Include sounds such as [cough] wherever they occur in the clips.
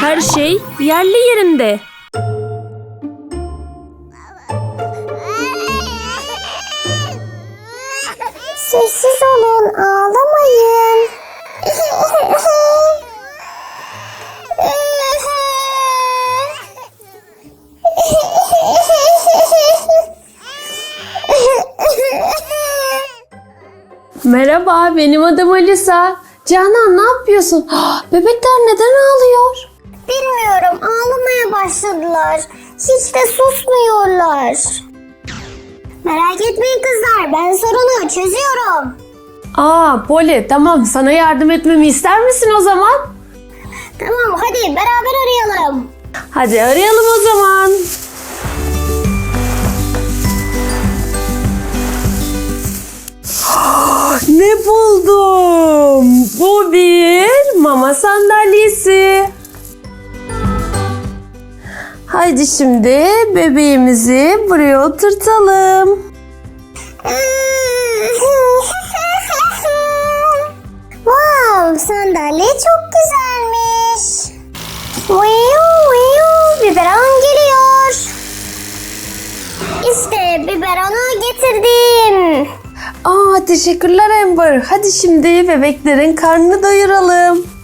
Her şey yerli yerinde. Sessiz olun, ağlamayın. Merhaba, benim adım Alisa. Canan ne yapıyorsun? [gasps] Bebekler neden ağlıyor? Bilmiyorum, ağlamaya başladılar. Hiç de susmuyorlar. Merak etmeyin kızlar, ben sorunu çözüyorum. Aa, Poli, tamam sana yardım etmemi ister misin o zaman? Tamam, hadi beraber arayalım. Hadi arayalım o zaman. ne buldum? Bu bir mama sandalyesi. Haydi şimdi bebeğimizi buraya oturtalım. wow, sandalye çok güzelmiş. Viu, viu, biberon geliyor. İşte biberonu getirdim. Aa teşekkürler Amber. Hadi şimdi bebeklerin karnını doyuralım.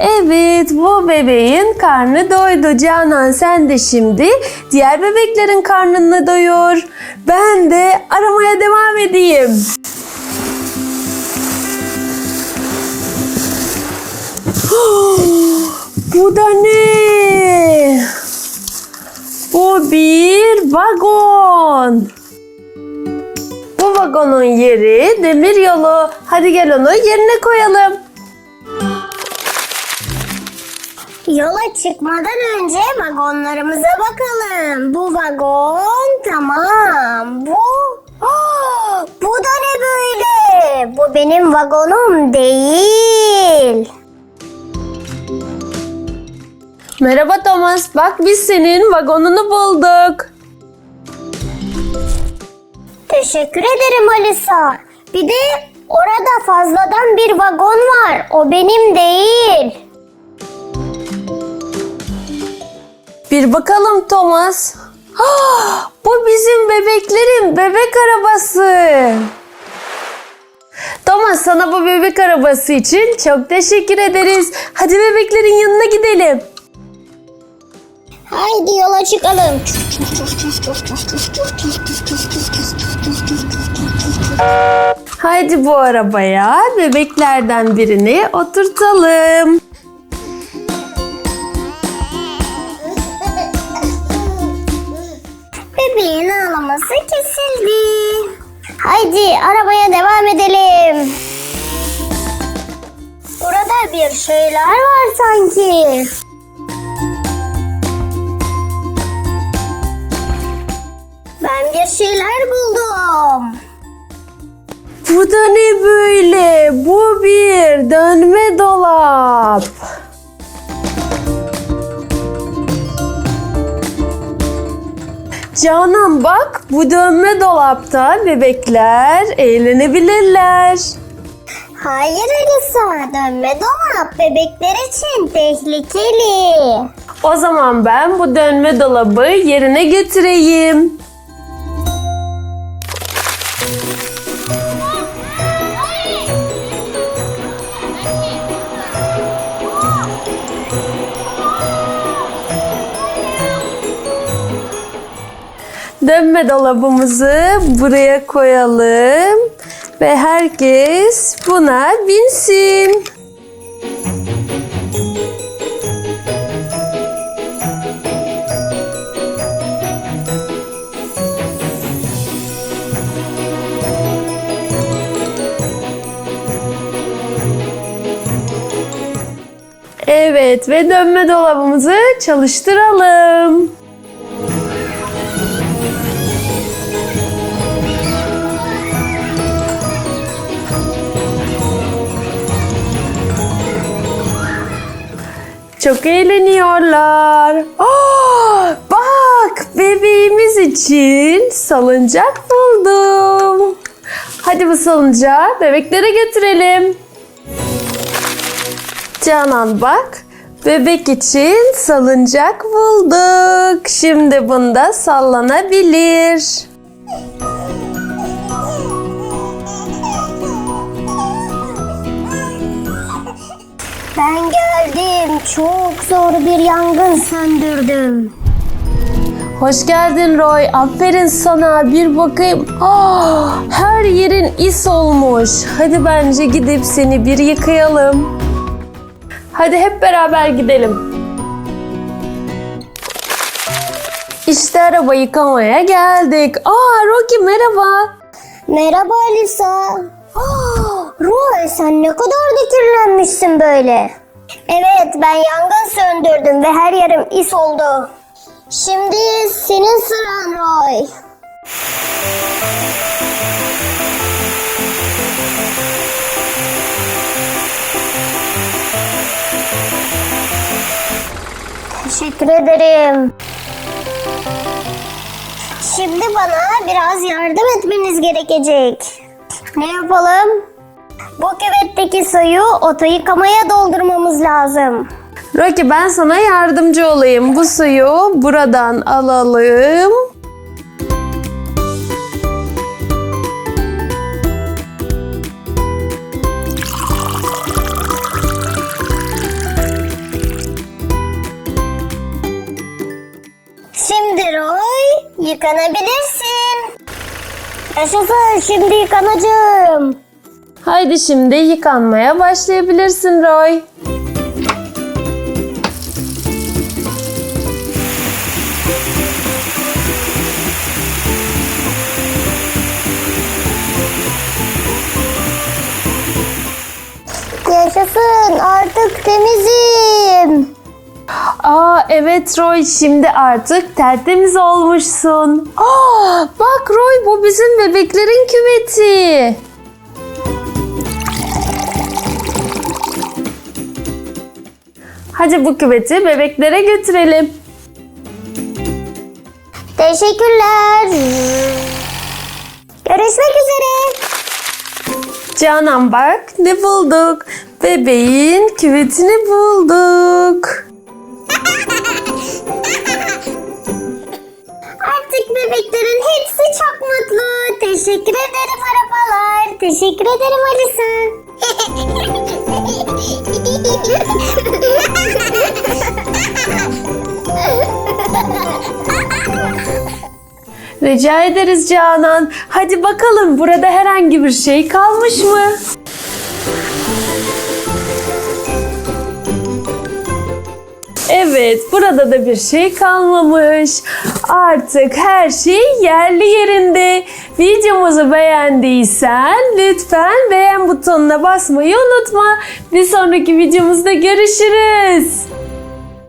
Evet bu bebeğin karnı doydu. Canan sen de şimdi diğer bebeklerin karnını doyur. Ben de aramaya devam edeyim. [gasps] Bu da ne? Bu bir vagon. Bu vagonun yeri demir yolu. Hadi gel onu yerine koyalım. Yola çıkmadan önce vagonlarımıza bakalım. Bu vagon tamam. Bu Ah, bu da ne böyle? Bu benim vagonum değil. Merhaba Thomas. Bak biz senin vagonunu bulduk. Teşekkür ederim Alisa. Bir de orada fazladan bir vagon var. O benim değil. Bir bakalım Thomas. Ah, bu bizim bebeklerin bebek arabası. Thomas sana bu bebek arabası için çok teşekkür ederiz. Hadi bebeklerin yanına gidelim. Haydi yola çıkalım. Haydi bu arabaya bebeklerden birini oturtalım. Haydi arabaya devam edelim. Burada bir şeyler var sanki. Ben bir şeyler buldum. Bu da ne böyle? Bu bir dönme dolap. Canan bak bu dönme dolapta bebekler eğlenebilirler. Hayır Elisa, dönme dolap bebekler için tehlikeli. O zaman ben bu dönme dolabı yerine götüreyim. Dönme dolabımızı buraya koyalım ve herkes buna binsin. Evet ve dönme dolabımızı çalıştıralım. Çok eğleniyorlar. Aa, bak bebeğimiz için salıncak buldum. Hadi bu salıncağı bebeklere götürelim. Canan bak. Bebek için salıncak bulduk. Şimdi bunda sallanabilir. Çok zor bir yangın söndürdüm. Hoş geldin Roy. Aferin sana. Bir bakayım. Ah, her yerin is olmuş. Hadi bence gidip seni bir yıkayalım. Hadi hep beraber gidelim. İşte araba yıkamaya geldik. Aa Rocky merhaba. Merhaba Alisa. Aa, Roy sen ne kadar da kirlenmişsin böyle. Evet ben yangın söndürdüm ve her yerim is oldu. Şimdi senin sıran Roy. Teşekkür ederim. Şimdi bana biraz yardım etmeniz gerekecek. Ne yapalım? Bu küvetteki suyu oto yıkamaya doldurmamız lazım. Rocky ben sana yardımcı olayım. Bu suyu buradan alalım. Şimdi Roy yıkanabilirsin. Yaşasın şimdi yıkanacağım. Haydi şimdi yıkanmaya başlayabilirsin Roy. Yaşasın artık temizim. Aa evet Roy şimdi artık tertemiz olmuşsun. Aa bak Roy bu bizim bebeklerin küveti. Hadi bu küveti bebeklere götürelim. Teşekkürler. Görüşmek üzere. Canan bak ne bulduk. Bebeğin küvetini bulduk. [laughs] Artık bebeklerin hepsi çok mutlu. Teşekkür ederim arabalar. Teşekkür ederim Alisa. [laughs] Rica ederiz Canan. Hadi bakalım burada herhangi bir şey kalmış mı? Evet, burada da bir şey kalmamış. Artık her şey yerli yerinde. Videomuzu beğendiysen lütfen beğen butonuna basmayı unutma. Bir sonraki videomuzda görüşürüz.